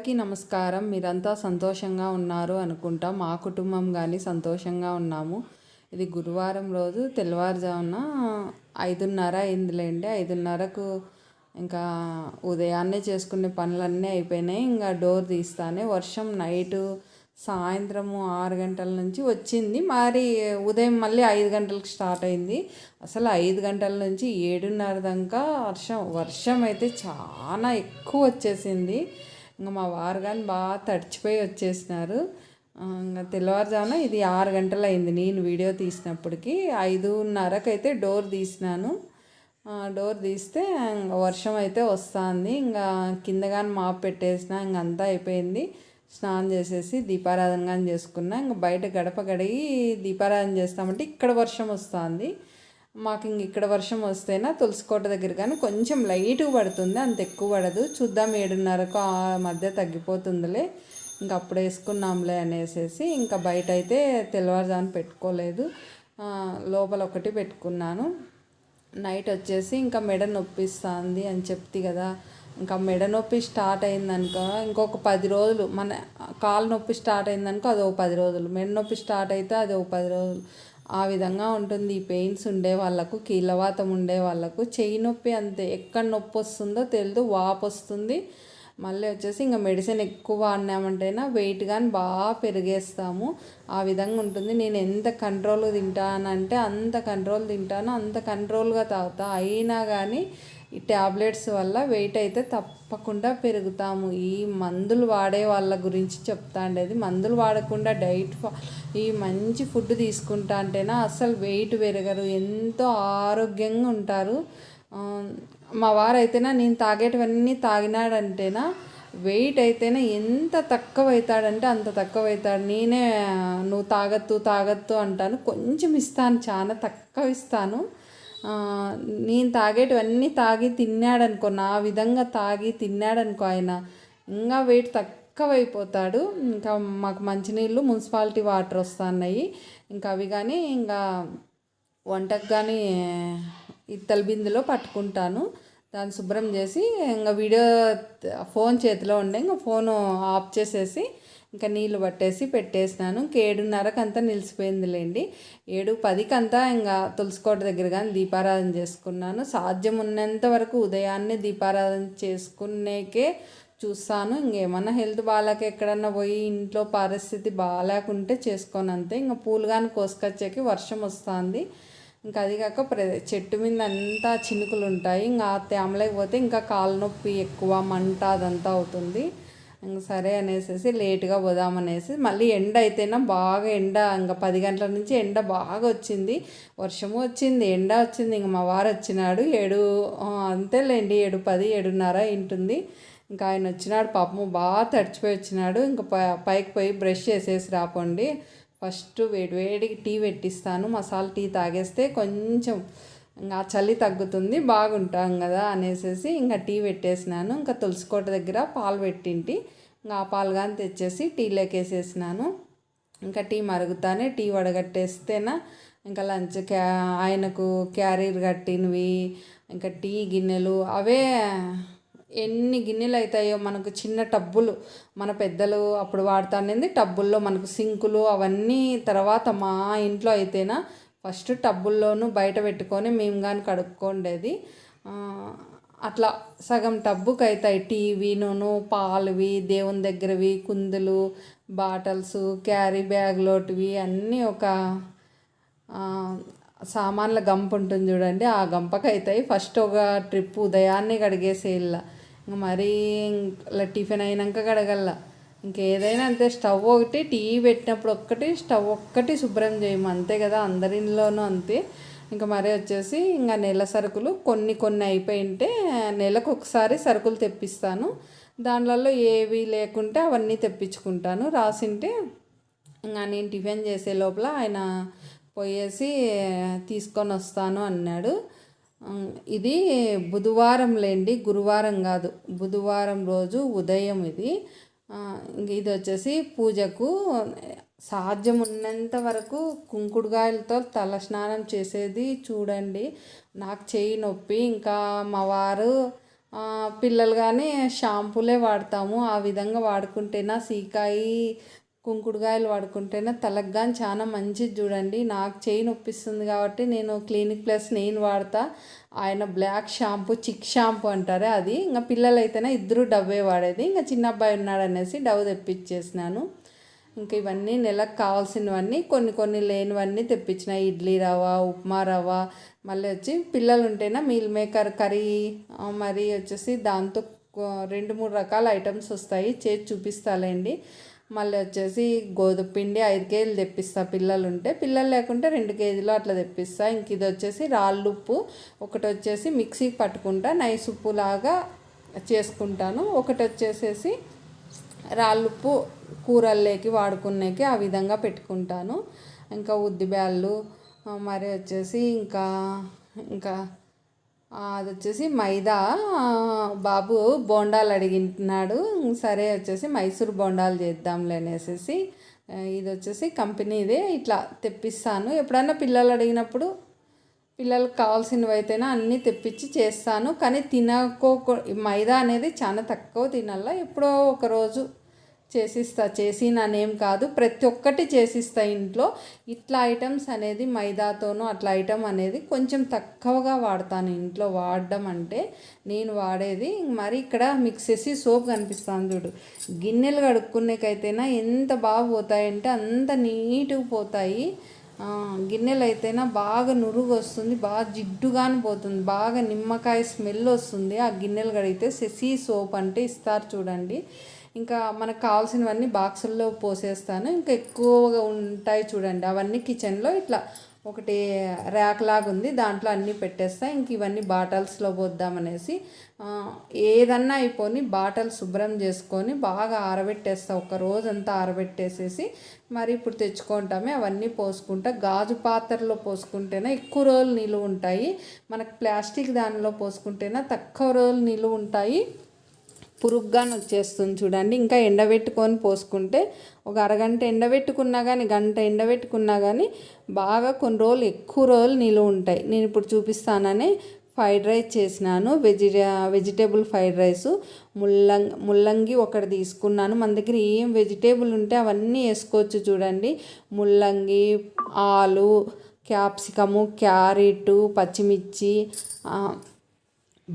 అందరికీ నమస్కారం. మీరంతా సంతోషంగా ఉన్నారు అనుకుంటా. మా కుటుంబం కానీ సంతోషంగా ఉన్నాము. ఇది గురువారం రోజు తెల్లవారుజామున ఐదున్నర అయిందిలేండి. ఐదున్నరకు ఇంకా ఉదయాన్నే చేసుకునే పనులన్నీ అయిపోయినాయి. ఇంకా డోర్ తీస్తానే. వర్షం నైటు సాయంత్రము ఆరు గంటల నుంచి వచ్చింది. మరి ఉదయం మళ్ళీ ఐదు గంటలకు స్టార్ట్ అయింది. అసలు ఐదు గంటల నుంచి ఏడున్నర దాకా వర్షం వర్షం అయితే చాలా ఎక్కువ వచ్చేసింది. ఇంకా మా వారు కానీ బాగా తడిచిపోయి వచ్చేసినారు. ఇంకా తెల్లవారుజామున ఇది ఆరు గంటలు అయింది నేను వీడియో తీసినప్పటికి. ఐదున్నరకైతే డోర్ తీసినాను. డోర్ తీస్తే వర్షం అయితే వస్తుంది. ఇంకా కింద కానీ మాప్ పెట్టేసిన ఇంకంతా అయిపోయింది. స్నానం చేసేసి దీపారాధన కానీ చేసుకున్నా. ఇంకా బయట గడప గడిగి దీపారాధన చేస్తామంటే ఇక్కడ వర్షం వస్తుంది. మాకు ఇంక ఇక్కడ వర్షం వస్తేనా తులసికోట దగ్గర కానీ కొంచెం లైట్గా పడుతుంది అంత ఎక్కువ పడదు. చూద్దాం ఏడున్నరకు ఆ మధ్య తగ్గిపోతుందిలే. ఇంక అప్పుడు వేసుకున్నాంలే అనేసి ఇంకా బయట అయితే తెల్లవారుజాను పెట్టుకోలేదు లోపల ఒకటి పెట్టుకున్నాను. నైట్ వచ్చేసి ఇంకా మెడ నొప్పిస్తుంది అని చెప్తి కదా. ఇంకా మెడ నొప్పి స్టార్ట్ అయిందనుకో ఇంకొక పది రోజులు మన కాలు నొప్పి స్టార్ట్ అయిందనుకో అది ఒక పది రోజులు. మెడ నొప్పి స్టార్ట్ అయితే అది ఒక పది రోజులు. ఆ విధంగా ఉంటుంది. ఈ పెయిన్స్ ఉండే వాళ్ళకు కీలవాతం ఉండే వాళ్ళకు చెయ్యి నొప్పి అంతే. ఎక్కడ నొప్పి వస్తుందో తెలియదు వాపు వస్తుంది. మళ్ళీ వచ్చేసి ఇంకా మెడిసిన్ ఎక్కువ వాడినామంటేనా వెయిట్ కానీ బాగా పెరిగేస్తాము. ఆ విధంగా ఉంటుంది. నేను ఎంత కంట్రోల్ తింటానంటే అంత కంట్రోల్ తింటాను. అంత కంట్రోల్గా తాగుతా. అయినా కానీ ఈ ట్యాబ్లెట్స్ వల్ల వెయిట్ అయితే తప్పకుండా పెరుగుతాము. ఈ మందులు వాడే వాళ్ళ గురించి చెప్తా ఉండేది మందులు వాడకుండా డైట్ ఈ మంచి ఫుడ్ తీసుకుంటా అంటేనా అసలు వెయిట్ పెరగరు. ఎంతో ఆరోగ్యంగా ఉంటారు. మా వారైతేనా నేను తాగేటివన్నీ తాగినాడంటేనా వెయిట్ అయితేనే ఎంత తక్కువ అవుతాడంటే అంత తక్కువ అవుతాడు నేనే నువ్వు తాగత్తు తాగత్తు అంటాను. కొంచెం ఇస్తాను చాలా తక్కువ ఇస్తాను. నేను తాగేటివన్నీ తాగి తిన్నాడనుకో నా విధంగా తాగి తిన్నాడనుకో ఆయన ఇంకా వెయిట్ తక్కువ అయిపోతాడు ఇంకా మాకు మంచినీళ్ళు మున్సిపాలిటీ వాటర్ వస్తున్నాయి. ఇంకా అవి కానీ ఇంకా వంటకు కానీ ఇత్తల బిందులో పట్టుకుంటాను. దాన్ని శుభ్రం చేసి ఇంకా వీడియో ఫోన్ చేతిలో ఉండే ఇంకా ఫోను ఆఫ్ చేసేసి ఇంకా నీళ్ళు పట్టేసి పెట్టేసినాను. ఇంక ఏడున్నరకు అంతా నిలిచిపోయిందిలేండి ఏడు పదికంతా ఇంకా తులసికోట దగ్గర కానీ దీపారాధన చేసుకున్నాను. సాధ్యం ఉన్నంత వరకు ఉదయాన్నే దీపారాధన చేసుకునేకే చూస్తాను. ఇంకేమన్నా హెల్త్ బాగాలేక ఎక్కడన్నా పోయి ఇంట్లో పరిస్థితి బాగాలేకుంటే చేసుకోనంతే. ఇంకా పూలు కానీ కోసుకొచ్చాకి వర్షం వస్తుంది ఇంకా అది కాక ప్ర చెట్టు మీద అంతా చినుకులు ఉంటాయి ఇంకా తేమలేకపోతే ఇంకా కాలు నొప్పి ఎక్కువ మంట అదంతా అవుతుంది. ఇంక సరే అనేసి లేట్గా పోదామనేసి మళ్ళీ ఎండ అయితేనా బాగా ఎండ ఇంకా పది గంటల నుంచి ఎండ బాగా వచ్చింది. వర్షము వచ్చింది ఎండ వచ్చింది. ఇంక మా వారు వచ్చినాడు. ఏడు అంతేలేండి ఏడు పది ఏడున్నర ఇంటుంది ఇంకా ఆయన వచ్చినాడు. పాపము బాగా తడిచిపోయి వచ్చినాడు. ఇంకా పైకి పోయి బ్రష్ చేసేసి రాపోండి. ఫస్ట్ వేడి వేడికి టీ పెట్టిస్తాను. మసాలా టీ తాగేస్తే కొంచెం ఇంకా చలి తగ్గుతుంది బాగుంటాం కదా అనేసి ఇంకా టీ పెట్టేసినాను. ఇంకా తులసికోట దగ్గర పాలు పెట్టింటి. ఇంకా ఆ పాలు కానీ తెచ్చేసి టీలోకి వేసేసినాను ఇంకా టీ మరుగుతానే టీ వడగట్టేస్తేనా ఇంకా లంచ్ క్యా ఆయనకు క్యారీర్ కట్టినవి ఇంకా టీ గిన్నెలు అవే ఎన్ని గిన్నెలు అవుతాయో మనకు చిన్న టబ్బులు. మన పెద్దలు అప్పుడు వాడుతానేది టబ్బుల్లో మనకు సింకులు అవన్నీ తర్వాత మా ఇంట్లో అయితేనా ఫస్ట్ టబ్బుల్లోనూ బయట పెట్టుకొని మేము కానీ కడుక్కోండేది. అట్లా సగం టబ్బుకి అవుతాయి టీవీ నూనె పాలువి దేవుని దగ్గరవి కుందులు బాటల్స్ క్యారీ బ్యాగ్లోటివి అన్నీ ఒక సామాన్ల గంప ఉంటుంది చూడండి. ఆ గంపకైతాయి. అవుతాయి ఫస్ట్ ఒక ట్రిప్ ఉదయాన్నే కడిగేసేయాల మరీ ఇలా టిఫిన్ అయినాక కడగల ఇంకేదైనా అంతే స్టవ్ ఒకటి టీ పెట్టినప్పుడు ఒక్కటి స్టవ్ ఒక్కటి శుభ్రం చేయము. అంతే కదా అందరిలోనూ అంతే. ఇంకా మరీ వచ్చేసి ఇంకా నెల సరుకులు కొన్ని కొన్ని అయిపోయింటే నెలకు ఒకసారి సరుకులు తెప్పిస్తాను. దానిలలో ఏవి లేకుంటే అవన్నీ తెప్పించుకుంటాను. రాసింటే ఇంకా నేను టిఫిన్ చేసే లోపల ఆయన పోయేసి తీసుకొని వస్తాను అన్నాడు. ఇది బుధవారం లేండి గురువారం కాదు. బుధవారం రోజు ఉదయం ఇది. ఇది వచ్చేసి పూజకు సాధ్యం ఉన్నంత వరకు కుంకుడుగాయలతో తల స్నానం చేసేది చూడండి. నాకు చెయ్యి నొప్పి ఇంకా మా వారు పిల్లలు కానీ షాంపూలే వాడతాము. ఆ విధంగా వాడుకుంటేనా సీకాయి కుంకుడుగాయలు వాడుకుంటేనే తలకు కానీ చాలా మంచిది చూడండి. నాకు చేయి నొప్పిస్తుంది కాబట్టి నేను క్లినిక్ ప్లస్ నేను వాడతా. ఆయన బ్లాక్ షాంపూ చిక్ షాంపూ అంటారే అది. ఇంకా పిల్లలు అయితేనే ఇద్దరు డవ్వే వాడేది. ఇంకా చిన్న అబ్బాయి ఉన్నాడు అనేసి డవ్ తెప్పించేసినాను. ఇంకా ఇవన్నీ నెలకు కావాల్సినవన్నీ కొన్ని కొన్ని లేనివన్నీ తెప్పించిన. ఇడ్లీ రవ్వ ఉప్మా రవ్వ. మళ్ళీ వచ్చి పిల్లలు ఉంటేనే మీల్ మేకర్ కర్రీ మరి వచ్చేసి దాంతో రెండు మూడు రకాల ఐటమ్స్ వస్తాయి. చేసి చూపిస్తాలేండి. మళ్ళీ వచ్చేసి గోధుమ పిండి ఐదు కేజీలు తెప్పిస్తా. పిల్లలు ఉంటే పిల్లలు లేకుంటే రెండు కేజీలు అట్లా తెప్పిస్తా. ఇంక ఇది వచ్చేసి రాళ్ళుప్పు ఒకటి వచ్చేసి మిక్సీకి పట్టుకుంటా నైస్ ఉప్పు లాగా చేసుకుంటాను. ఒకటి వచ్చేసేసి రాళ్ళుప్పు కూరల్లోకి వాడుకునేకి ఆ విధంగా పెట్టుకుంటాను. ఇంకా ఉద్దిబ్యాళ్ళు మరి వచ్చేసి ఇంకా ఇంకా అది వచ్చేసి మైదా. బాబు బోండాలు అడిగినాడు సరే వచ్చేసి మైసూర్ బోండాలు చేద్దాంలే అనేసి ఇది వచ్చేసి కంపెనీదే ఇట్లా తెప్పిస్తాను. ఎప్పుడైనా పిల్లలు అడిగినప్పుడు పిల్లలకు కావాల్సినవి అయితేనే అన్నీ తెప్పించి చేస్తాను. కానీ తినకో మైదా అనేది చాలా తక్కువ తినాల? ఎప్పుడో ఒకరోజు చేసిస్తా చేసి నానేం కాదు ప్రతి ఒక్కటి చేసిస్తా ఇంట్లో. ఇట్లా ఐటమ్స్ అనేది మైదాతోనూ అట్లా ఐటమ్ అనేది కొంచెం తక్కువగా వాడతాను ఇంట్లో. వాడడం అంటే నేను వాడేది మరి ఇక్కడ మిక్స్ చేసి సోప్ కనిపిస్తాను చూడు. గిన్నెలు కడుక్కునేకైతేనా ఎంత బాగా పోతాయంటే అంత నీట్గా పోతాయి. గిన్నెలు అయితేనా బాగా నురుగు వస్తుంది బాగా జిడ్డుగాను పోతుంది బాగా నిమ్మకాయ స్మెల్ వస్తుంది. ఆ గిన్నెలు కడిగితే సెసీ సోప్ అంటే ఇస్తారు చూడండి. ఇంకా మనకు కావాల్సినవన్నీ బాక్సుల్లో పోసేస్తాను. ఇంకా ఎక్కువగా ఉంటాయి చూడండి. అవన్నీ కిచెన్లో ఇట్లా ఒకటి ర్యాక్ లాగా ఉంది దాంట్లో అన్నీ పెట్టేస్తా. ఇంక ఇవన్నీ బాటల్స్లో పోద్దామనేసి ఏదన్నా అయిపోని బాటల్ శుభ్రం చేసుకొని బాగా ఆరబెట్టేస్తా. ఒక రోజంతా ఆరబెట్టేసేసి మరి ఇప్పుడు తెచ్చుకుంటామే. అవన్నీ పోసుకుంటా. గాజు పాత్రలో పోసుకుంటేనే ఎక్కువ రోజులు నిలువ ఉంటాయి. మనకు ప్లాస్టిక్ దానిలో పోసుకుంటేనే తక్కువ రోజులు నిలువ ఉంటాయి. పురుగ్గాని వచ్చేస్తుంది చూడండి. ఇంకా ఎండబెట్టుకొని పోసుకుంటే ఒక అరగంట ఎండబెట్టుకున్నా కానీ గంట ఎండబెట్టుకున్నా కానీ బాగా కొన్ని రోజులు ఎక్కువ రోజులు నిలువ ఉంటాయి. నేను ఇప్పుడు చూపిస్తానని ఫ్రైడ్ రైస్ చేసినాను. వెజిటే వెజిటేబుల్ ఫ్రైడ్ రైస్ ముల్లంగి ముల్లంగి ఒకటి తీసుకున్నాను. మన దగ్గర ఏం వెజిటేబుల్ ఉంటే అవన్నీ వేసుకోవచ్చు చూడండి. ముల్లంగి ఆలు క్యాప్సికము క్యారెట్ పచ్చిమిర్చి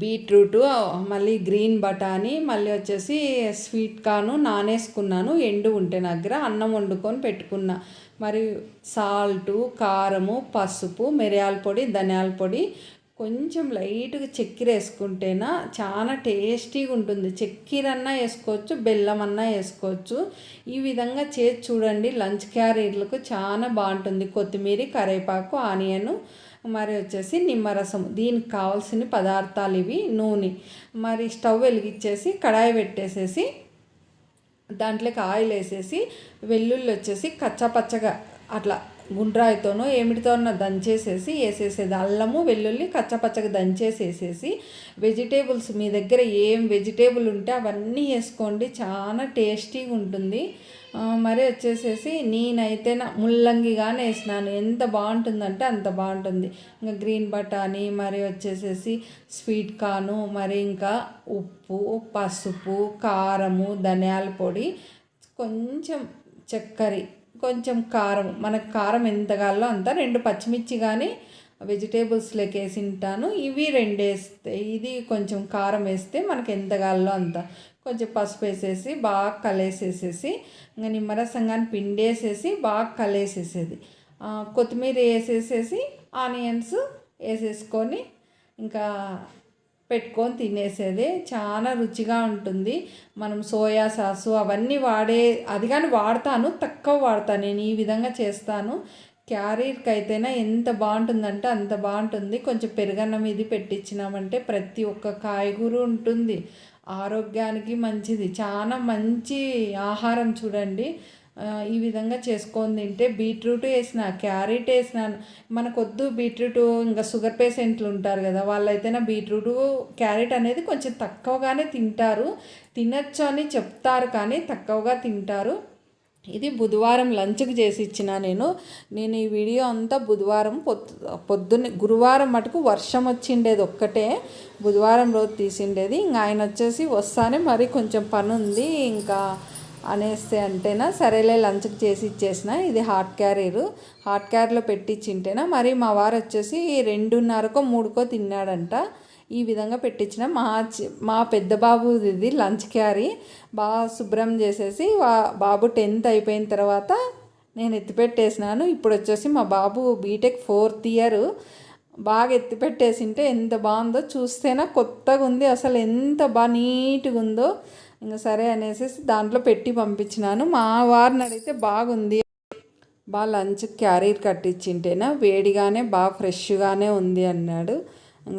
బీట్రూటు మళ్ళీ గ్రీన్ బఠానీ మళ్ళీ వచ్చేసి స్వీట్ కాను నానేసుకున్నాను. ఎండు ఉంటే దగ్గర అన్నం వండుకొని పెట్టుకున్నా. మరి సాల్టు కారము పసుపు మిరియాల పొడి ధనియాల పొడి కొంచెం లైట్గా చక్కెర వేసుకుంటేనా చాలా టేస్టీగా ఉంటుంది. చక్కెర అన్నా వేసుకోవచ్చు బెల్లం అన్నా వేసుకోవచ్చు. ఈ విధంగా చేసి చూడండి. లంచ్ క్యారీర్లకు చాలా బాగుంటుంది. కొత్తిమీర కరివేపాకు ఆనియను మరి వచ్చేసి నిమ్మరసం. దీనికి కావాల్సిన పదార్థాలు ఇవి నూనె. మరి స్టవ్ వెలిగించేసి కడాయి పెట్టేసేసి దాంట్లోకి ఆయిల్ వేసేసి వెల్లుల్లి వచ్చేసి కచ్చపచ్చగా అట్లా గుండ్రాయితోనో ఏమిటితోనో దంచేసేసి వేసేసేది. అల్లము వెల్లుల్లి కచ్చపచ్చగా దంచేసేసేసి వెజిటేబుల్స్ మీ దగ్గర ఏం వెజిటేబుల్ ఉంటే అవన్నీ వేసుకోండి. చాలా టేస్టీగా ఉంటుంది. మరి వచ్చేసేసి నేనైతే నా ముల్లంగిగానే వేసినాను. ఎంత బాగుంటుందంటే అంత బాగుంటుంది. ఇంకా గ్రీన్ బఠానీ మరి వచ్చేసేసి స్వీట్ కార్ను మరి ఇంకా ఉప్పు పసుపు కారము ధనియాల పొడి కొంచెం చక్కెర కొంచెం కారం మనకు కారం ఎంత కావాలో అంత రెండు పచ్చిమిర్చి కానీ వెజిటేబుల్స్లోకి వేసి తింటాను ఇవి రెండు వేస్తే ఇది కొంచెం కారం వేస్తే మనకి ఎంత కావాలో అంత. కొంచెం పసుపు వేసేసి బాగా కలిసేసేసి ఇంకా నిమ్మరసం కానీ పిండి వేసేసి బాగా కలిసేసేది. కొత్తిమీర వేసేసేసి ఆనియన్స్ వేసేసుకొని ఇంకా పెట్టుకొని తినేసేది. చాలా రుచిగా ఉంటుంది. మనం సోయా సాసు అవన్నీ వాడే అది కానీ వాడతాను తక్కువ వాడతాను నేను ఈ విధంగా చేస్తాను. క్యారీర్కి అయితేనే ఎంత బాగుంటుందంటే అంత బాగుంటుంది. కొంచెం పెరుగన్నం ఇది పెట్టించినామంటే ప్రతి ఒక్క కాయగూర ఉంటుంది. ఆరోగ్యానికి మంచిది. చాలా మంచి ఆహారం చూడండి. ఈ విధంగా చేసుకొని తింటే బీట్రూట్ వేసిన క్యారెట్ వేసినాను మనకొద్దు బీట్రూట్ ఇంకా షుగర్ పేషెంట్లు ఉంటారు కదా వాళ్ళైతేనే బీట్రూట్ క్యారెట్ అనేది కొంచెం తక్కువగానే తింటారు. తినచ్చు అని చెప్తారు కానీ తక్కువగా తింటారు. ఇది బుధవారం లంచ్కి చేసి ఇచ్చిన నేను. నేను ఈ వీడియో అంతా బుధవారం పొద్దు పొద్దున్నే గురువారం మటుకు వర్షం వచ్చిండేది ఒక్కటే. బుధవారం రోజు తీసిండేది. ఇంకా ఆయన వచ్చేసి వస్తానే మరి కొంచెం పని ఉంది ఇంకా అనేస్తే అంటేనా సరేలే లంచ్కి చేసి ఇచ్చేసిన ఇది హాట్ క్యారీరు. హాట్ క్యారీలో పెట్టించింటేనా మరి మా వారు వచ్చేసి రెండున్నరకో మూడుకో తిన్నాడంట. ఈ విధంగా పెట్టించిన మా మా పెద్ద బాబు ఇది లంచ్ క్యారీ. బాగా శుభ్రం చేసేసి బాబు టెన్త్ అయిపోయిన తర్వాత నేను ఎత్తిపెట్టేసినాను. ఇప్పుడు వచ్చేసి మా బాబు బీటెక్ ఫోర్త్ ఇయర్. బాగా ఎత్తిపెట్టేసింటే ఎంత బాగుందో చూస్తేనా కొత్తగా ఉంది అసలు ఎంత బాగా నీట్గా ఉందో ఇంకా సరే అనేసి దాంట్లో పెట్టి పంపించినాను. మా వారిని అడిగితే బాగుంది. బాగా లంచ్ క్యారీర్ కట్టించింటేనా? వేడిగానే బాగా ఫ్రెష్గానే ఉంది అన్నాడు.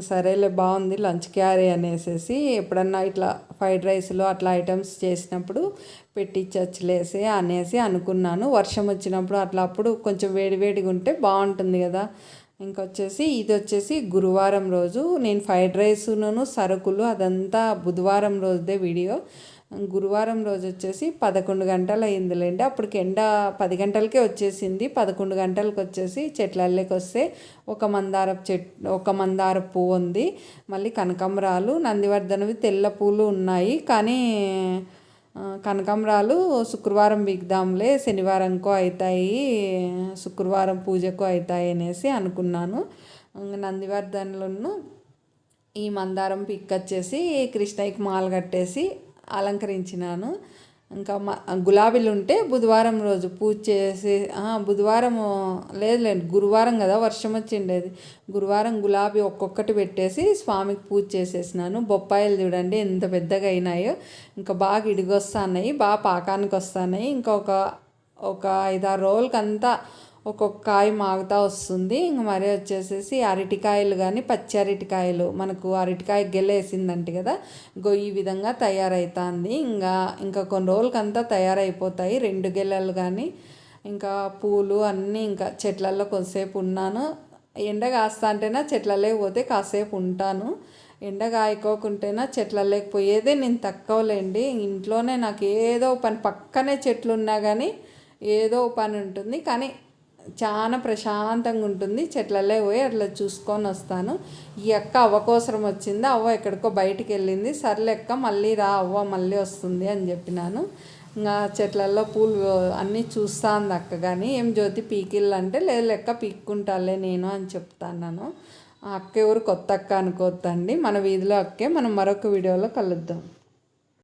సరేలే బాగుంది లంచ్ క్యారీ అనేసి ఎప్పుడన్నా ఇట్లా ఫ్రైడ్ రైస్లో అట్లా ఐటమ్స్ చేసినప్పుడు పెట్టించచ్చులేసి అనేసి అనుకున్నాను. వర్షం వచ్చినప్పుడు అట్లా అప్పుడు కొంచెం వేడివేడిగా ఉంటే బాగుంటుంది కదా. ఇంకొచ్చేసి ఇది వచ్చేసి గురువారం రోజు. నేను ఫ్రైడ్ రైస్ను సరుకులు అదంతా బుధవారం రోజుదే వీడియో. గురువారం రోజు వచ్చేసి పదకొండు గంటలు అయిందిలేండి అప్పటికి ఎండ పది గంటలకే వచ్చేసింది. పదకొండు గంటలకు వచ్చేసి చెట్లల్లోకి వస్తే ఒక మందారపు చెట్ ఒక మందార పువ్వు ఉంది మళ్ళీ కనకాంబరాలు నందివర్ధనవి తెల్ల పూలు ఉన్నాయి. కానీ కనకాంబరాలు శుక్రవారం బిగ్దాంలే శనివారంకో అవుతాయి శుక్రవారం పూజకు అవుతాయి అనేసి అనుకున్నాను. నందివర్ధనలను ఈ మందారం పిక్కచ్చేసి కృష్ణయ్యకి మాల కట్టేసి అలంకరించినాను. ఇంకా మా గులాబీలు ఉంటే బుధవారం రోజు పూజ చేసి బుధవారం లేదులేండి గురువారం కదా వర్షం వచ్చిండేది గురువారం గులాబీ ఒక్కొక్కటి పెట్టేసి స్వామికి పూజ చేసేసినాను. బొప్పాయిలు చూడండి ఎంత పెద్దగా అయినాయో. ఇంకా బాగా ఇడిగొస్తున్నాయి బాగా పాకానికి వస్తున్నాయి ఇంకొక ఒక ఐదారు రోజులకంతా ఒక్కొక్క కాయ మాగుతా వస్తుంది. ఇంక మరి వచ్చేసేసి అరటికాయలు కానీ పచ్చి అరటికాయలు మనకు అరటికాయ గెలేసిందంటే కదా. ఇంకో ఈ విధంగా తయారవుతుంది ఇంకా ఇంకా కొన్ని రోజులకంతా తయారైపోతాయి. రెండు గెలలు కానీ ఇంకా పూలు అన్నీ ఇంకా చెట్లలో కొద్దిసేపు ఉన్నాను. ఎండ కాస్తా అంటేనా చెట్లలోకి పోతే కాసేపు ఉంటాను. ఎండ కాయకోకుంటేనా చెట్లలోకి పోయేదే నేను తక్కువలేండి. ఇంట్లోనే నాకు ఏదో పని పక్కనే చెట్లు ఉన్నా కానీ ఏదో పని ఉంటుంది. కానీ చాలా ప్రశాంతంగా ఉంటుంది. చెట్లలో పోయి అట్లా చూసుకొని వస్తాను. ఈ అక్క అవ్వకోసరం వచ్చింది. అవ్వ ఎక్కడికో బయటికి వెళ్ళింది. సర్లెక్క మళ్ళీ రా అవ్వ మళ్ళీ వస్తుంది అని చెప్పినాను. ఇంకా చెట్లల్లో పూలు అన్నీ చూస్తా ఉంది అక్క కానీ ఏం జ్యోతి పీకిళ్ళు అంటే లేదు లెక్క పీక్కుంటాలే నేను అని చెప్తాను ఆ అక్క ఎవరు కొత్త అక్క అనుకోవద్దండి మన వీధిలో అక్కే. మనం మరొక వీడియోలో కలుద్దాం.